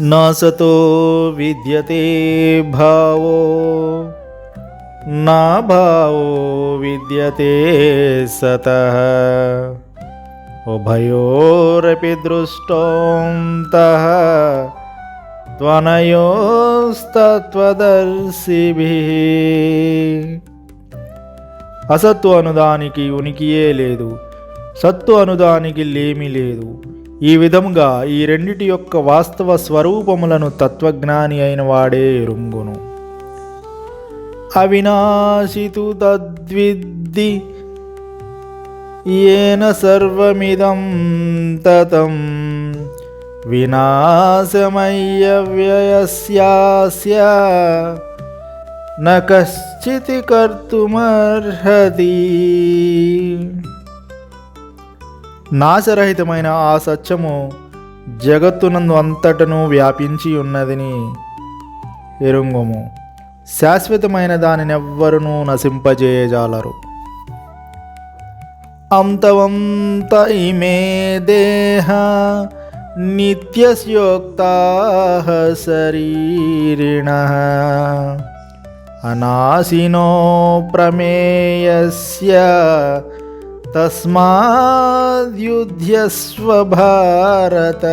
నాసతో విద్యతే భావో నా భావో విద్యతే సత. ఉభయోరపి దృష్టోంత త్వనయోస్తత్వదర్శిభి. అసత్తు అనుదానికి ఉనికియే లేదు సత్తు అనుదానికి లేమి లేదు. ఈ విధముగా ఈ రెండిటి యొక్క వాస్తవ స్వరూపములను తత్వజ్ఞాని అయిన వాడే ఎరుంగును అవినాశితు తద్విద్ది ఏన సర్వమిదం తతం వినాశమయ్య వ్యయస్యాస్య న కశ్చితి కర్తుమర్హతి. నాశరహితమైన ఆ సత్యము జగత్తునందు అంతటను వ్యాపించి ఉన్నదని ఎరుంగము. శాశ్వతమైన దానినెవ్వరునూ నశింపజేయజాలరు. అంతవంత ఇమే దేహ నిత్యస్యోక్తా శరీరిణ. అనాశినో ప్రమేయస్య తస్మాద్యుధ్యస్వభారత.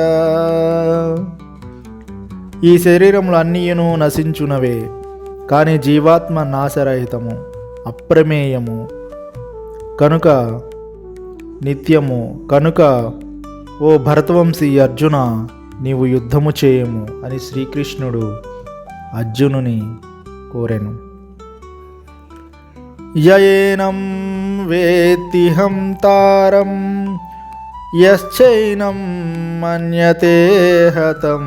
ఈ శరీరములు అన్నీయును నశించునవే కానీ జీవాత్మ నాశరహితము అప్రమేయము. కనుక నిత్యము కనుక ఓ భరతవంశీ అర్జున నీవు యుద్ధము చేయము అని శ్రీకృష్ణుడు అర్జునుని కోరెను. యయేనం వేత్తిహం తారం యశ్చైనం మన్యతే హతం.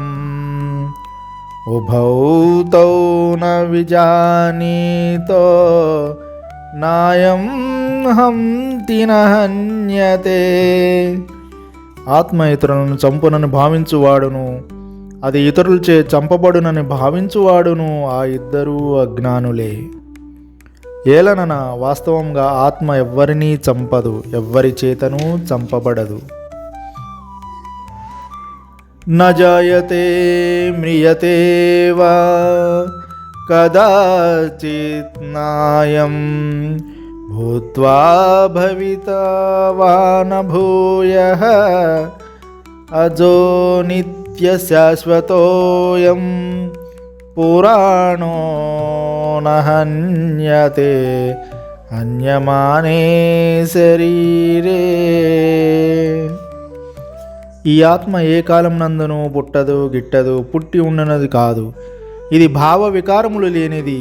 ఉభౌ తౌ న విజానీతో నాయం హంతి తినహన్యతే ఆత్మ ఇతరులను చంపునని భావించువాడును అది ఇతరులచే చంపబడునని భావించువాడును ఆ ఇద్దరూ అజ్ఞానులే. ఏలనన వాస్తవంగా ఆత్మ ఎవ్వరినీ చంపదు ఎవ్వరి చేతను చంపబడదు. నజాయతే మ్రియతే వా కదాచిత్ నాయం భూత్వా భవితవాన భూయ అజో నిత్య శాశ్వతోయం పురాణో नित्यशाश्वतोऽयं पुराणो न हन्यते हन्यमाने शरीरे ఈ ఆత్మ ఏ కాలం నందును పుట్టదు గిట్టదు పుట్టి ఉండనది కాదు ఇది భావ వికారములు లేనిది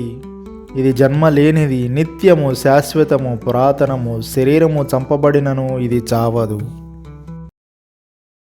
ఇది జన్మ లేనిది నిత్యము శాశ్వతము పురాతనము శరీరము చంపబడినను ఇది చావదు